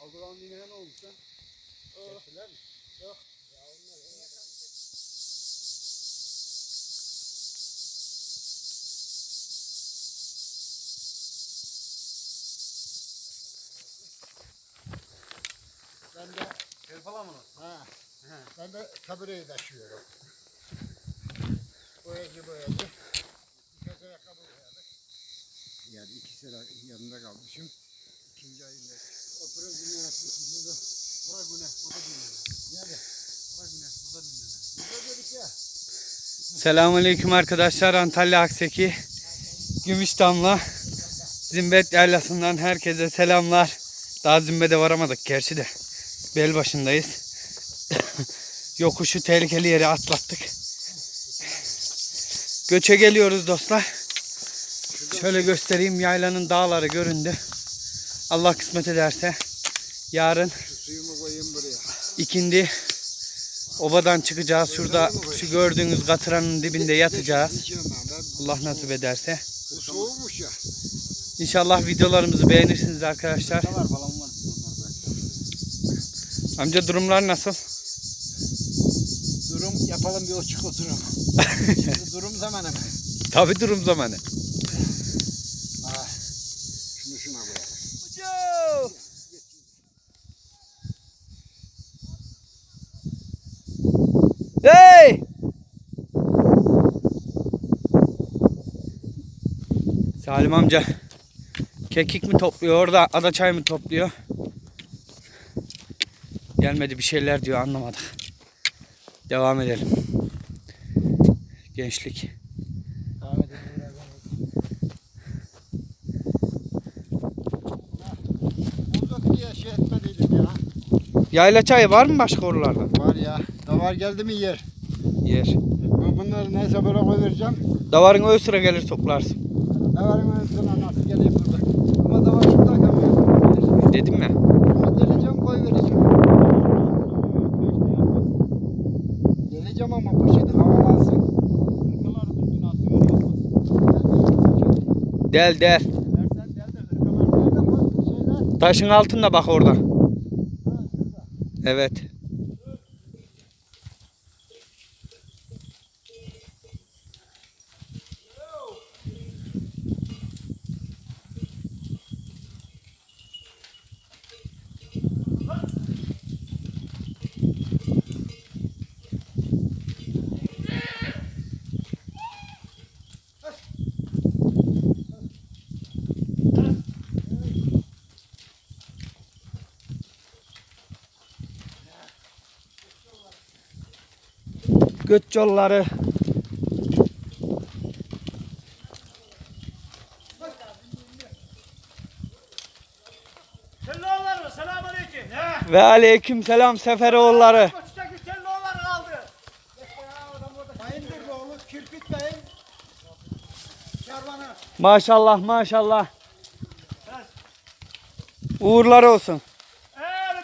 Aldıran dinlere ne olmuş lan? Kestiler mi? Ben de Kel falan mı? ha, ben de kabireyi taşıyorum. Boyacı boyacı. Birkaç ayakkabı boyadık. Yani iki sene yanında kalmışım. İkinci ayında. Oturup dinlenesin. Burada. Bura güne, burada dinlene. Nerede? Bura güne, burada dinlene. Burada dedik ya. Selamünaleyküm arkadaşlar. Antalya Akseki Gümüşdamla Zimbet Yaylası'ndan herkese selamlar. Daha Zimbet'e varamadık gerçi de. Bel başındayız. Yokuşu tehlikeli yere atlattık. Göçe geliyoruz dostlar. Şöyle göstereyim yaylanın dağları göründü. Allah kısmet ederse yarın ikindi obadan çıkacağız. Şurada şu gördüğünüz katıranın dibinde yatacağız. Allah nasip ederse. İnşallah videolarımızı beğenirsiniz arkadaşlar. Amca durumlar nasıl? Durum yapalım bir açık oturum. Durum zamanı mı? Tabi durum zamanı. Ah. Şunu şuna koyalım. Hey! Salim amca kekik mi topluyor orada ada çay mı topluyor? Gelmedi bir şeyler diyor anlamadık. Devam edelim. Gençlik. Devam edelim şey ya. Yayla çayı var mı başka oralarda? Var ya. Davar geldi mi yer. Yer. Ben bunları neyse böyle koyvereceğim. Davarın o sıra gelir toplarsın. Davarın önüne nasıl geleyim burada. Ama davar şurada kalmıyor. Dedim ya. Bunu deleceğim koyvereceğim. Deleceğim ama havalansın. Hırkaların üstüne atıyor. Del del. Bu? Taşın altında bak orada. Evet. Göç yolları. Ve aleyküm selam Seferoğulları. Maşallah maşallah. Uğurlar olsun.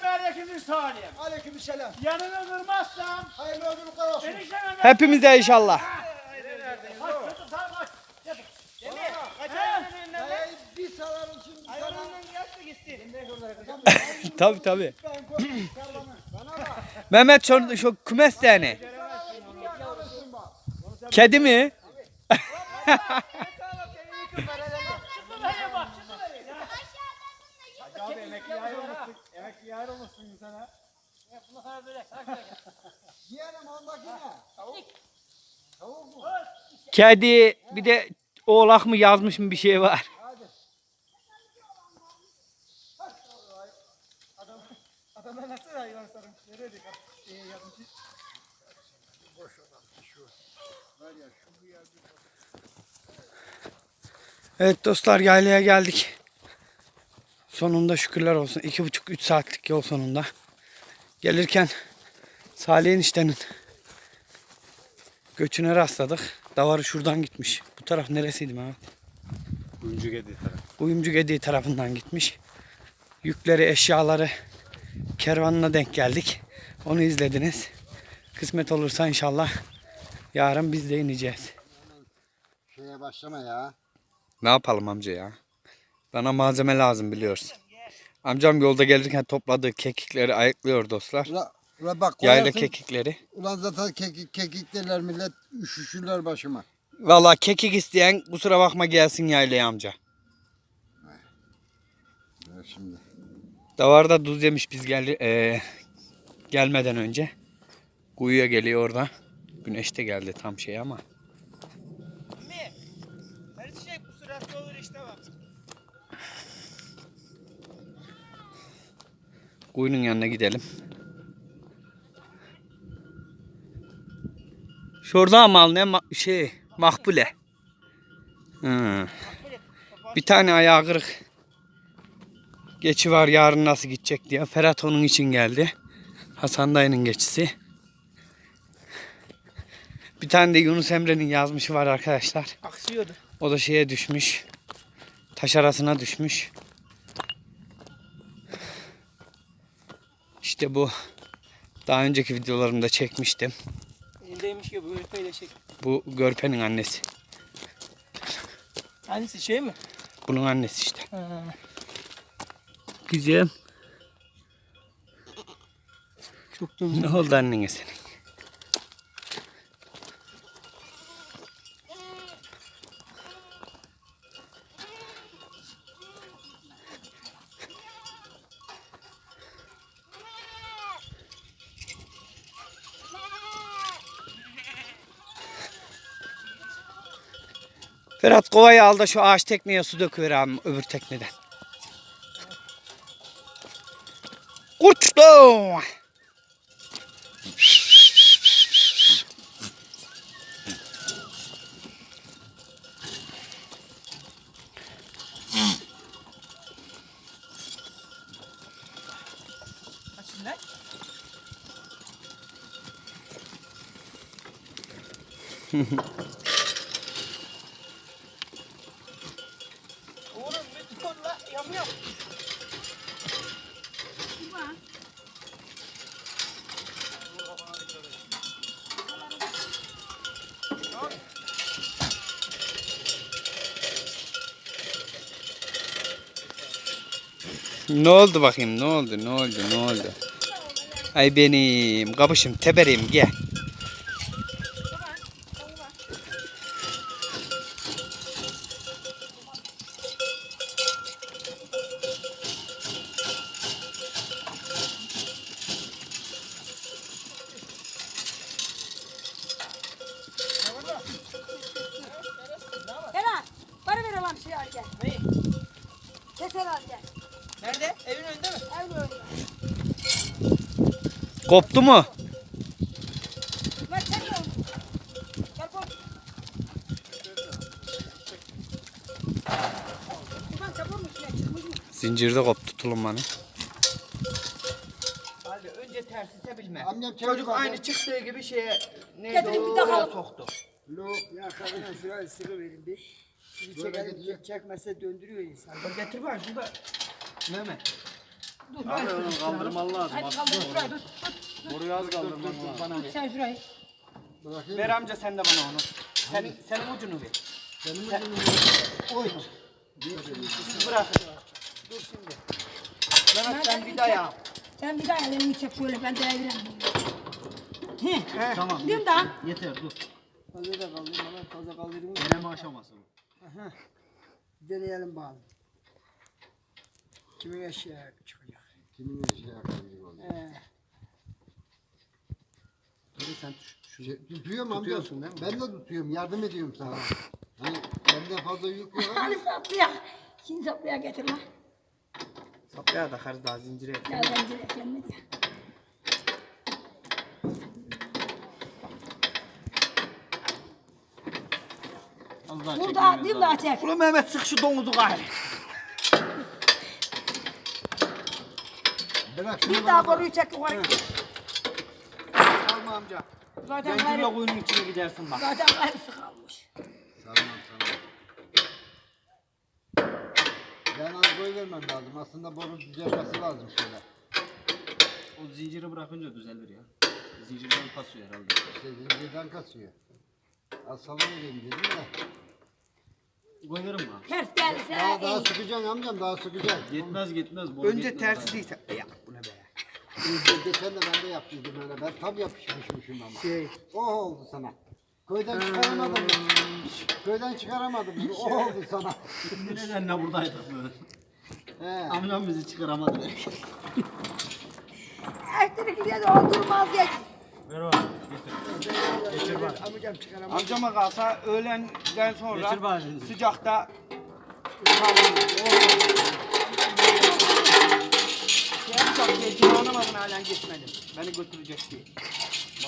Ben yakın saniye. Aleykümselam. Yanını kırmazsam Hayırlı ömürlükler olsun. Hepimize inşallah. Tabi tabi. Mehmet şu, şu kümes tane. Kedi mi? Abi emekli ayrılmışsın. Emekli ayrılmışsın Bunu sana böyle. Yiyelim ondaki ne? Tavuk. Tavuk mu? Kedi bir de oğlak mı yazmış mı bir şey var. Hadi. Adam, adamlar nasıl hayvan sarmış? Nereye dikkat? Yazmış. Boş adam şu. Var ya şu bir yerde. Evet dostlar yaylaya geldik. Sonunda şükürler olsun. iki buçuk üç saatlik yol sonunda. Gelirken Salih eniştenin göçüne rastladık. Davarı şuradan gitmiş. Bu taraf neresiydi Mehmet? Öncü gedi taraf. Kuyumcu Gediği tarafından gitmiş. Yükleri, eşyaları kervanına denk geldik. Onu izlediniz. Kısmet olursa inşallah yarın biz de ineceğiz. Şeye başlama ya. Ne yapalım amca ya? Bana malzeme lazım biliyorsun. Amcam yolda gelirken topladığı kekikleri ayıklıyor dostlar. Ula, ula bak Yayla koyarsın. kekikleri. Ulan zaten kekik, kekik derler millet üşüşürler başıma. Vallahi kekik isteyen kusura bakma gelsin yaylaya amca. Ya şimdi. Davarda duz yemiş biz geldi eee, gelmeden önce. Kuyuya geliyor orada. Güneş de geldi tam şey ama. Kuyunun yanına gidelim. Şurada mal ne ma- şey makbule. Bir tane ayağı kırık. Geçi var yarın nasıl gidecek diye. Ferhat onun için geldi. Hasan dayının geçisi. Bir tane de Yunus Emre'nin yazmışı var arkadaşlar. Aksıyordu. O da şeye düşmüş. Taş arasına düşmüş. İşte bu. Daha önceki videolarımda çekmiştim. Elindeymiş gibi öyle şey. Bu Görpe'nin annesi. Hangisi şey mi? Bunun annesi işte. Ha. Güzel. Çok da güzel. Ne oldu annene senin? Ferhat kovayı al da şu ağaç tekneye su döküver abi öbür tekneden. Uçtu. Açın lan. Oğlum bir dur la yapıyorum. Ne oldu bakayım ne oldu ne oldu ne oldu? Ay benim kapışım tebereyim gel. Helal. Bana ver olan şey al gel. Neyi? Keser al gel. Nerede? Evin önünde mi? El böyle. Koptu mu? Zincirde koptu tulumbanın. Abi önce tersi sebilme. Amcam çabuk Çocuk bak. aynı çıktığı gibi şeye neydi Getirin bir daha. oraya soktu. Lo, Ya kadına şuraya sıkı verin bir. Şimdi gidecek. çekmezse döndürüyor insan. Bak getir var şurada. Mehmet. Hadi kaldır şurayı dur. Bana ver. Sen şurayı. bırakayım. Ver amca sen de bana onu. Senin, senin ucunu ver. Benim Sen- ucunu Oy. Siz bırakın. Dur şimdi. Mehmet sen bir daha yap. Sen bir daha elini çek şöyle ben devireyim. He. Tamam. Mi daha? Yeter dur. Fazla da kaldırma lan, fazla kaldırma. Deneme aşaması bu. Deneyelim bakalım. Kimin eşeği çıkacak? kimin şey yapabilir onu? Ee, Sen Şey, tutuyorum. Tutuyorsun değil mi? Ben de tutuyorum. Yardım ediyorum sana. Hani benden fazla yük yok. Hani saplıya. Şimdi saplıya getir lan. Saplaya takarız daha zincire. Ya zincir eklenmedi ya. Dur daha, değil daha çek. Ulan Mehmet sık şu domuzu gayrı. Bırak şunu Bir daha bana. konuyu çek yukarı. Alma amca. Zaten Zincirle gayrı, kuyunun içine gidersin bak. zaten gayrısı kalmış. Tamam tamam. Ben az boy vermem lazım. Aslında boru düzelmesi lazım şöyle. O zinciri bırakınca düzelir ya. Zincirden kasıyor herhalde. İşte zincirden kasıyor. Az salı vereyim dedim de. Koyarım mı? Ters gelirse Daha, daha iyi. sıkacaksın amcam daha sıkacaksın. Yetmez gitmez. Önce tersi değil. Ya bu ne be? Ge- Geçen de ben de yaptıydım öyle. Ben tam yapışmışmışım ama. Şey. O oldu sana. Köyden çıkaramadım. Köyden çıkaramadım. O oldu sana. Neden ne buradaydık böyle? He. Amcam bizi çıkaramadı. Elektrik diye de oturmaz diye. Amcam çıkaramam. Amcama kalsa öğlenden sonra Getir sıcakta Yapacak diye civanamadım halen gitmedim. Beni götürecek diye.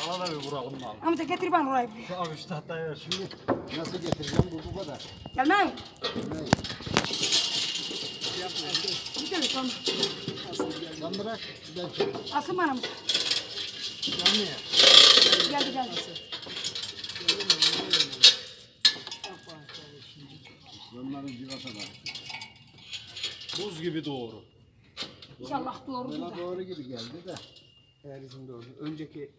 Bana da bir vuralım mı abi? Amca getir bana orayı. Şu abi şu tahtayı ver şimdi. Nasıl getireceğim bu bu kadar. Gelmem. Ne? Gidelim tamam. Sen bırak. Ben çekeyim. Asın bana mı? Geldi geldi. Onların civata da. Buz gibi doğru. İnşallah doğrudur Bana da. doğru gibi geldi de. Eğer izin doğru. Önceki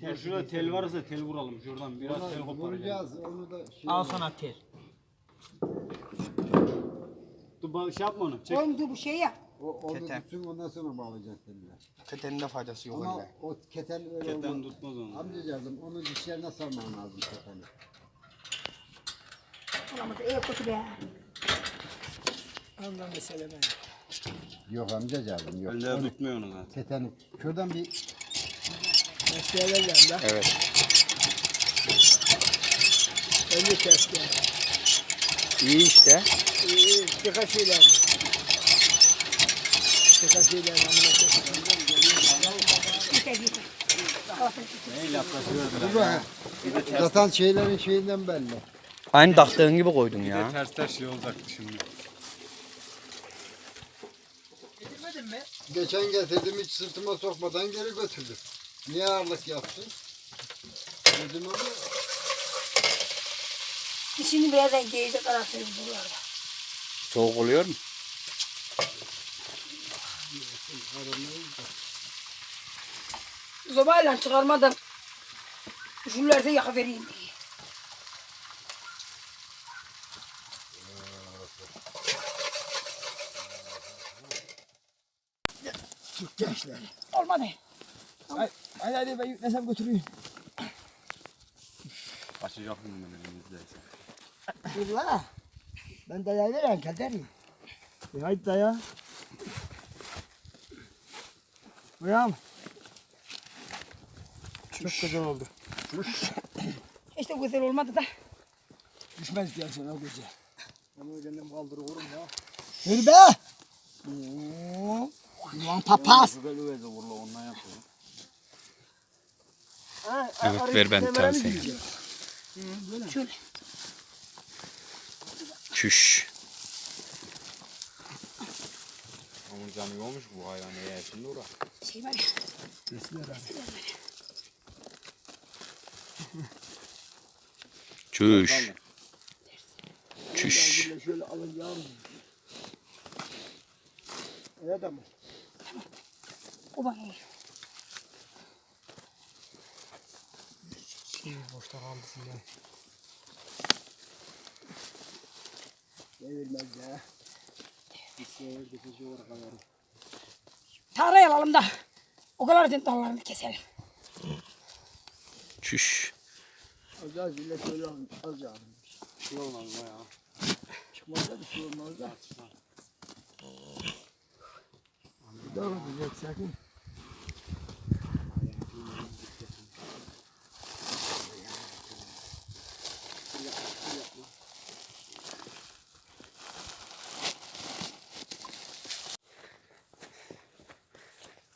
Ya şurada tel varsa tel vuralım şuradan biraz tel Ona koparalım. vuracağız. Onu da şey al sana tel. Dur bak şey yapma onu. Çek. Oğlum dur bu şey ya. O, onu Keten. tutsun ondan sonra bağlayacağız teller. Ketenin de faydası yok Ama öyle. o keten öyle Keten olmaz. tutmaz onu. Amcacığım onu dişlerine sarman lazım keteni. Olamaz iyi kötü be. Ondan mesele ben. Yok amcacığım yok. Eller tutmuyor onu zaten. Keteni. Şuradan bir vereceğim da. Evet. Ters yani. İyi işte. İyi iyi. Birkaç şeyler? Birkaç şeyler? Amına. Zaten şeylerin şeyinden belli. Aynı taktığın gibi koydun ya. Ters ters şey olacaktı şimdi. Mi? Geçen getirdim hiç sırtıma sokmadan geri götürdüm. Niye ağırlık yaptın? Dedim ama Dişini birazdan giyecek arasını buralarda. Soğuk oluyor mu? Zobayla çıkarmadan üşürlerse yakıvereyim diye. Türk gençler. Olmadı. Hadi hadi ben yüklesem götüreyim. Kaçacak mı elimizde? Dur la. Ben dayağı veren kaderim. E haydi daya. Uyan. Çok güzel oldu. İşte güzel olmadı da. Düşmez gelsin o güzel. Onu kendim kaldırıyorum ya. Yürü be. Ulan papaz. Evet, ver ben tavsiye. Şöyle. Çüş. Onun canı yokmuş bu hayvan eğer şimdi uğra. Şey var ya. Çüş. Çüş. Şöyle alın yavrum. Öyle de olur. Şey boşta kaldı ya. Devirmez ya. Bir sefer de kızı olarak alırım. Tarlayı alalım da. O kadar için dallarını keselim. Çüş. Az az bile şöyle. Az almış. Şey olmaz mı ya? Çıkmaz da bir şey olmaz da. Doğru diyecek sakin.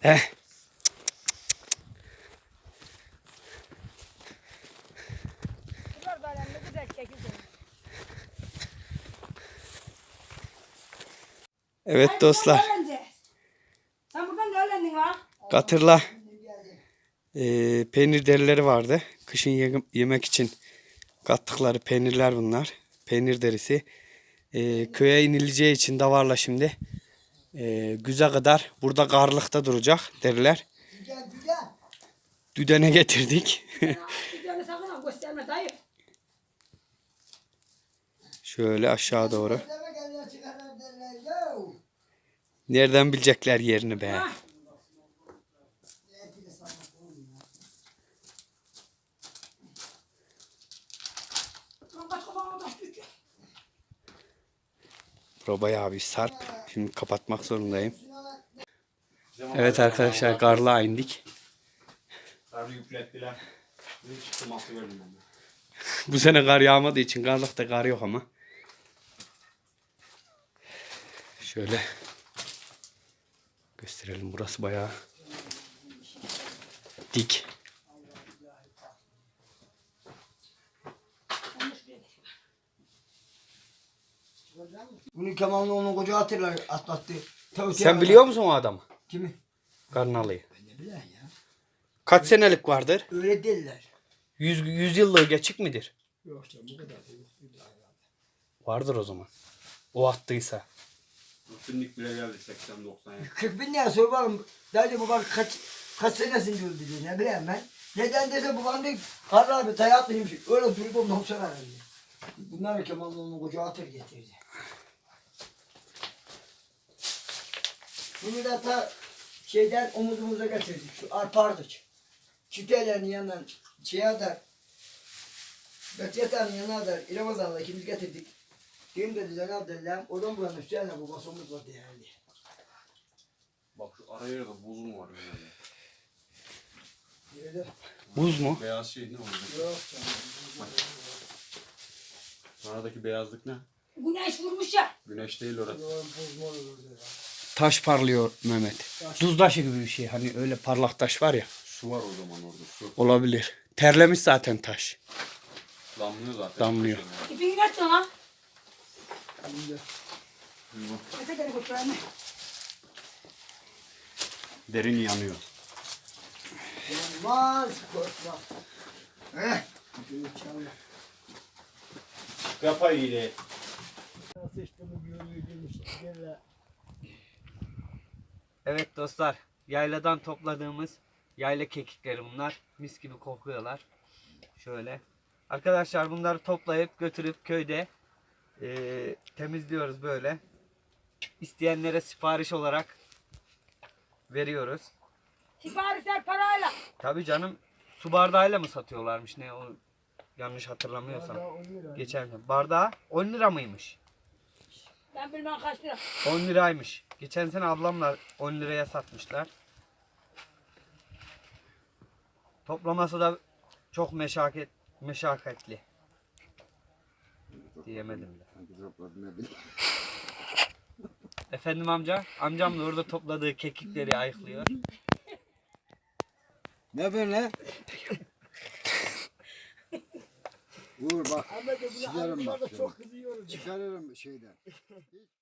Eh. Bunlar da önemli güzel çekildi. Evet dostlar. Sen buradan ne öğrendin lan? Katırla eee, peynir derileri vardı. Kışın ye- yemek için kattıkları peynirler bunlar. Peynir derisi. Eee, köye inileceği için davarla şimdi eee güze kadar burada karlıkta duracak deriler. Güzel güzel. Düdene getirdik. Videonu sakın ha gösterme dayı. Şöyle aşağı doğru. Derler. Nereden bilecekler yerini be? Güç. Bura bayağı bir sarp. Şimdi kapatmak zorundayım. Evet arkadaşlar karlığa indik. Yüklettiler. Verdim ben de. Bu sene kar yağmadığı için karlıkta kar yok ama. Şöyle gösterelim. Burası bayağı dik. Bunu Kemal'le onun koca hatırlar atlattı. Tabii Sen biliyor musun o adamı? Kimi? Karnalı'yı. Ne bileyim ya. Kaç senelik vardır? Öyle değiller. Yüz, yüz yıllığı geçik midir? Yok canım bu kadar da yok. Vardır o zaman. O attıysa. Üstünlük bile geldi 80-90 ya. 40 bin lira sor bakalım. Derdi babam kaç kaç senesinde öldü diyor. Ne bileyim ben. Neden dese babam diyor. Harbi abi dayatlıymış. Öyle durup ondan sonra herhalde. Bunlar Kemal'le onun koca hatır getirdi. Bunu da ta şeyden omuzumuza getirdik. Şu arpa ardıç. Çitelerin yanından şeye da Betiyata'nın yanına da İramazan'la ikimiz getirdik. Kim dedi Cenab-ı Allah'ım oradan buranın üstüne bu basımız var değerli. Bak şu ara yerde buz mu var? Öyle. Buz mu? Beyaz şey ne orada? Yok canım. Aradaki beyazlık ne? Güneş vurmuş ya. Güneş değil orası. Yok buz mu olur orada ya? Taş parlıyor Mehmet. Tuz taşı gibi bir şey. Hani öyle parlak taş var ya. Su var o zaman orada su. Olabilir. Terlemiş zaten taş. Damlıyor zaten. Damlıyor. İpini kaçtın lan. Derin yanıyor. Olmaz korkma. Heh. Yapay ile. Nasıl işte bu yürüyü demiş. Gel Evet dostlar. Yayladan topladığımız yayla kekikleri bunlar. Mis gibi kokuyorlar. Şöyle. Arkadaşlar bunları toplayıp götürüp köyde eee, temizliyoruz böyle. İsteyenlere sipariş olarak veriyoruz. Siparişler parayla. Tabii canım su bardağıyla mı satıyorlarmış ne o yanlış hatırlamıyorsam. On lira. Geçen gün. Bardağı 10 lira mıymış? Ben bilmem kaç lira. 10 liraymış. Geçen sene ablamlar 10 liraya satmışlar. Toplaması da çok meşakkat meşakkatli. Diyemedim de. Efendim amca, amcam da orada topladığı kekikleri ayıklıyor. Ne böyle? Vur bak. Çıkarım hanımlar bak çok kızıyoruz. Çıkarırım şeyden.